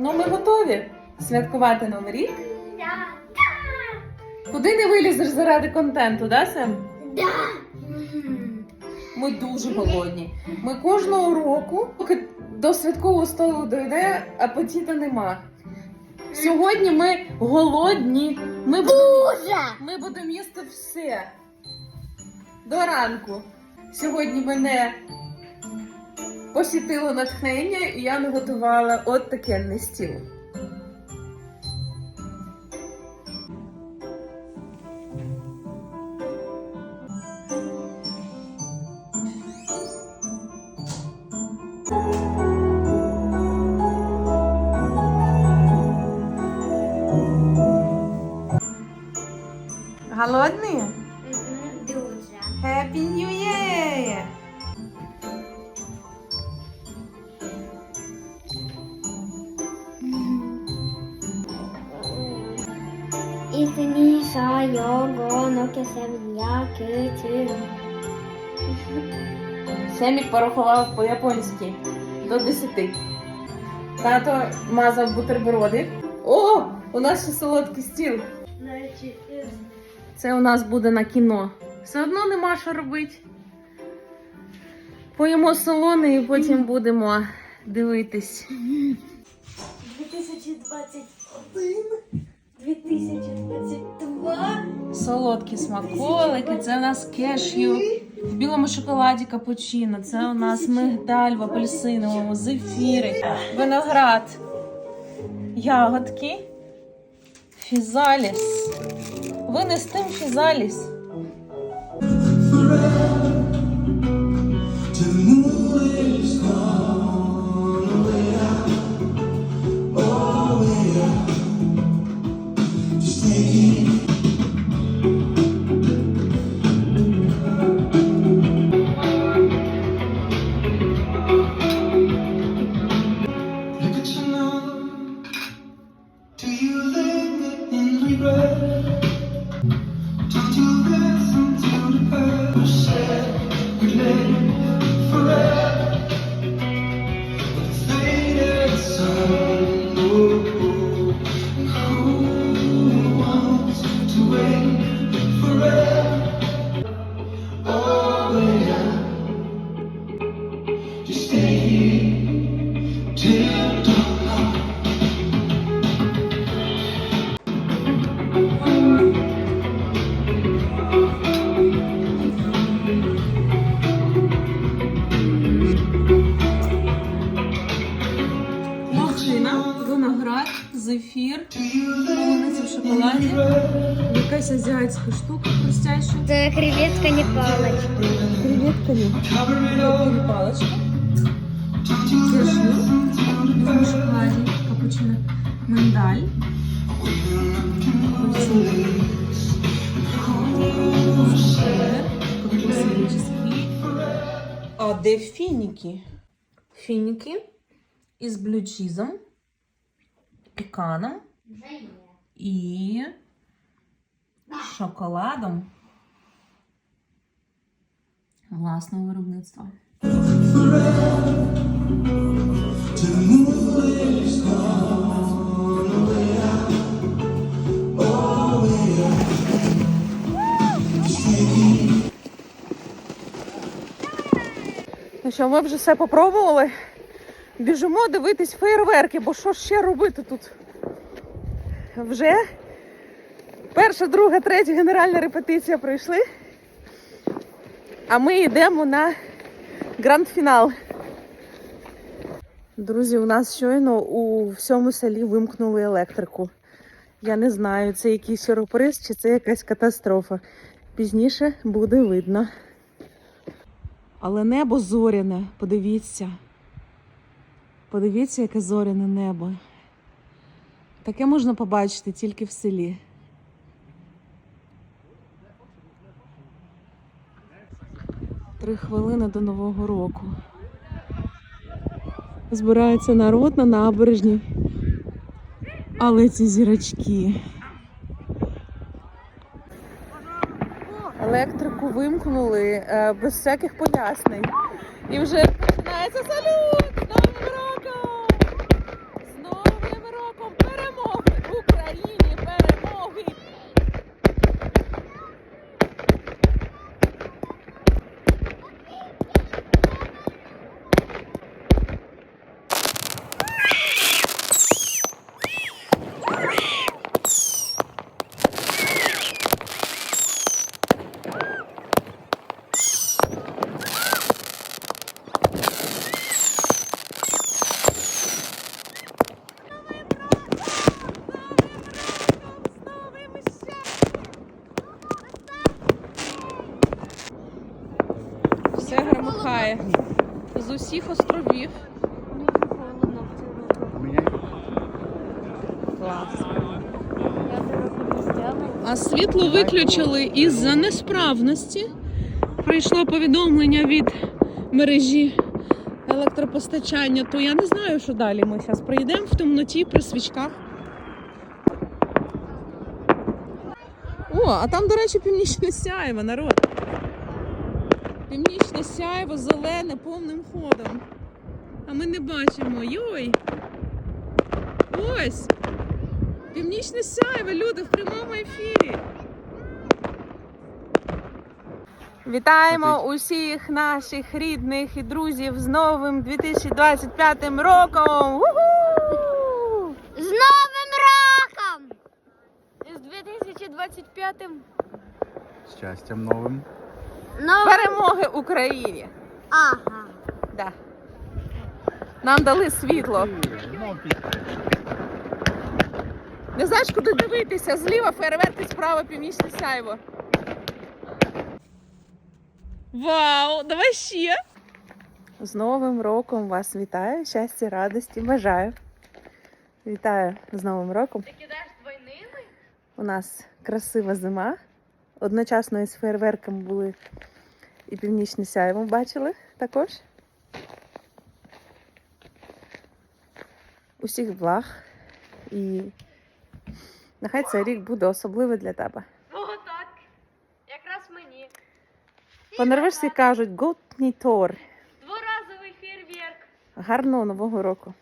Ну, ми готові святкувати Новий рік. Куди не вилізеш заради контенту, да, Сем? Да. Ми дуже голодні. Ми кожного року, поки до святкового столу дойде, апетита нема. Сьогодні ми голодні. Ми будемо, ми будемо їсти все. До ранку. Сьогодні мене посітило натхнення, і я наготувала от таке на стіл. Голодні? Sa jag och något земля китю. Семік порахував по-японськи до 10. Тато мазав бутерброди. О, у нас ще солодкий стіл. Це у нас буде на кіно. Все одно нема що робити. Поїмо солоне і потім будемо дивитись. 2021, 2022. Солодкі смаколики, це у нас кешю. В білому шоколаді капучино, це у нас мигдаль в апельсиновому, зефіри, виноград, ягодки, фізаліс. Винестим фізаліс. Лохина, виноград, зефір, полуниця в шоколаді, якась азіатська штука хрустяща. Це креветка не палочка. Креветка Кешю. listen to the В шоколаді, капучино, миндаль. А де фініки? Фініки із блючізом, пеканом і шоколадом власного виробництва. Що, ми вже все попробували. Біжимо дивитись фейерверки, бо що ще робити тут? Вже перша, друга, третя генеральна репетиція пройшли. А ми йдемо на гранд-фінал. Друзі, у нас щойно у всьому селі вимкнули електрику. Я не знаю, це якийсь сюрприз чи це якась катастрофа. Пізніше буде видно. Але небо зоряне, подивіться. Подивіться, яке зоряне небо. Таке можна побачити тільки в селі. Три хвилини до Нового року. Збирається народ на набережні. Але ці зірочки. Електрику вимкнули е, без всяких пояснень. І вже починається салют! З Новим роком! З Новим усіх островів. Дуже холодно в цьому. Клас. Я цього року не зробила. А світло виключили із-за несправності. Прийшло повідомлення від мережі електропостачання, то я не знаю, що далі. Ми зараз прийдемо в темноті при свічках. О, а там, до речі, північне сяйво, народ. Північне сяйво, зелене, повним ходом. А ми не бачимо. Йой! Ось! Північне сяйво, люди, в прямому ефірі. Вітаємо усіх наших рідних і друзів з новим 2025 роком! Уху! З Новим роком! З 2025 Щастям новим. Новим. Перемоги Україні! Ага. Да. Нам дали світло. Не знаєш, куди дивитися? Зліва фейерверки, справа північне сяйво. Вау! Давай ще! З Новим роком вас вітаю, щастя, радості, бажаю. Вітаю з Новим роком. Ти кидаєш двойними? У нас красива зима. Одночасно із фейерверками були і північне сяйво бачили також. Усіх благ. І нехай цей рік буде особливий для тебе. О, так. Якраз мені. По-норвежськи кажуть «Gott Дворазовий фейерверк. Гарного нового року.